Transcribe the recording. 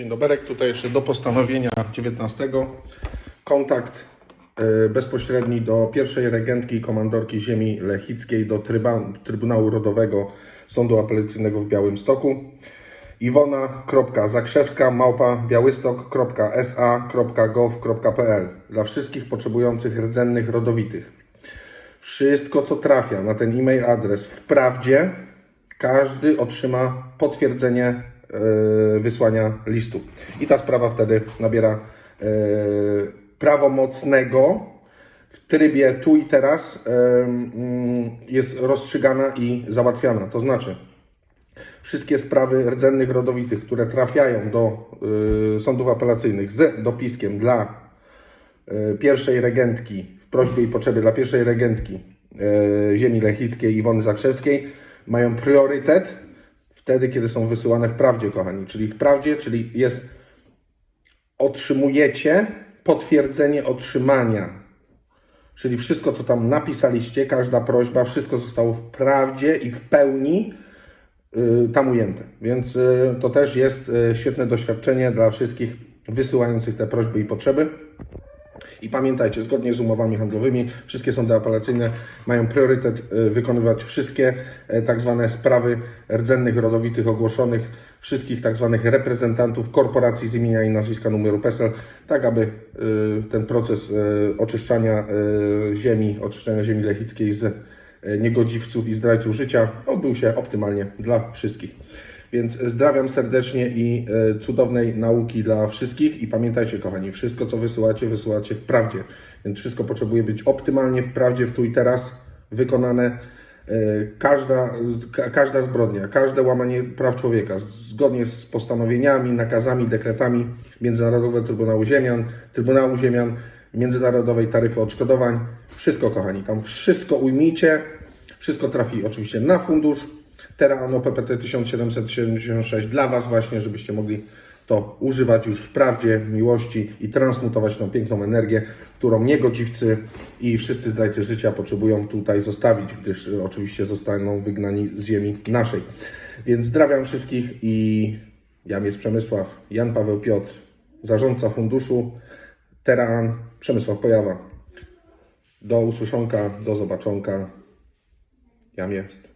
Dzień dobry, tutaj jeszcze do postanowienia 19. Kontakt e, bezpośredni do pierwszej regentki i komandorki ziemi lechickiej do tryba, Trybunału Rodowego Sądu Apelacyjnego w Białymstoku. Iwona.zakrzewska małpa białystok.sa.gov.pl Dla wszystkich potrzebujących rdzennych rodowitych. Wszystko, co trafia na ten e-mail adres wprawdzie, każdy otrzyma potwierdzenie wysłania listu. I ta sprawa wtedy nabiera e, prawomocnego w trybie tu i teraz e, mm, jest rozstrzygana i załatwiana. To znaczy, wszystkie sprawy rdzennych rodowitych, które trafiają do sądów apelacyjnych z dopiskiem dla pierwszej regentki, w prośbie i potrzebie dla pierwszej regentki ziemi lechickiej Iwony Zakrzewskiej, mają priorytet wtedy, kiedy są wysyłane w prawdzie, kochani. Czyli w prawdzie, czyli jest otrzymujecie potwierdzenie otrzymania Czyli wszystko, co tam napisaliście, każda prośba, wszystko zostało w prawdzie i w pełni y, tam ujęte. Więc y, to też jest y, świetne doświadczenie dla wszystkich wysyłających te prośby i potrzeby. I pamiętajcie, zgodnie z umowami handlowymi, wszystkie sądy apelacyjne mają priorytet y, wykonywać wszystkie e, tak zwane sprawy rdzennych, rodowitych, ogłoszonych, wszystkich tak zwanych reprezentantów korporacji z imienia i nazwiska numeru PESEL, tak aby y, ten proces oczyszczania ziemi, oczyszczania ziemi lechickiej z e, niegodziwców i zdrajców życia odbył się optymalnie dla wszystkich. Więc zdrawiam serdecznie i e, cudownej nauki dla wszystkich. I pamiętajcie, kochani, wszystko co wysyłacie, wysyłacie w prawdzie. Więc wszystko potrzebuje być optymalnie w prawdzie, w tu i teraz wykonane. E, Każda, ka, każda zbrodnia, każde łamanie praw człowieka, zgodnie z postanowieniami, nakazami, dekretami Międzynarodowego Trybunału Ziemian, Trybunału Ziemian, Międzynarodowej Taryfy Odszkodowań. Wszystko, kochani, tam wszystko ujmijcie. Wszystko trafi oczywiście na fundusz. Terano PPT 1776 dla Was właśnie, żebyście mogli to używać już w prawdzie, miłości i transmutować tą piękną energię, którą niegodziwcy i wszyscy zdrajcy życia potrzebują tutaj zostawić, gdyż oczywiście zostaną wygnani z ziemi naszej. Więc zdrawiam wszystkich i jam jest Przemysław, Jan Paweł Piotr, zarządca funduszu Teraan, Przemysław Pojawa. Do usłyszonka, do zobaczonka. Jam jest.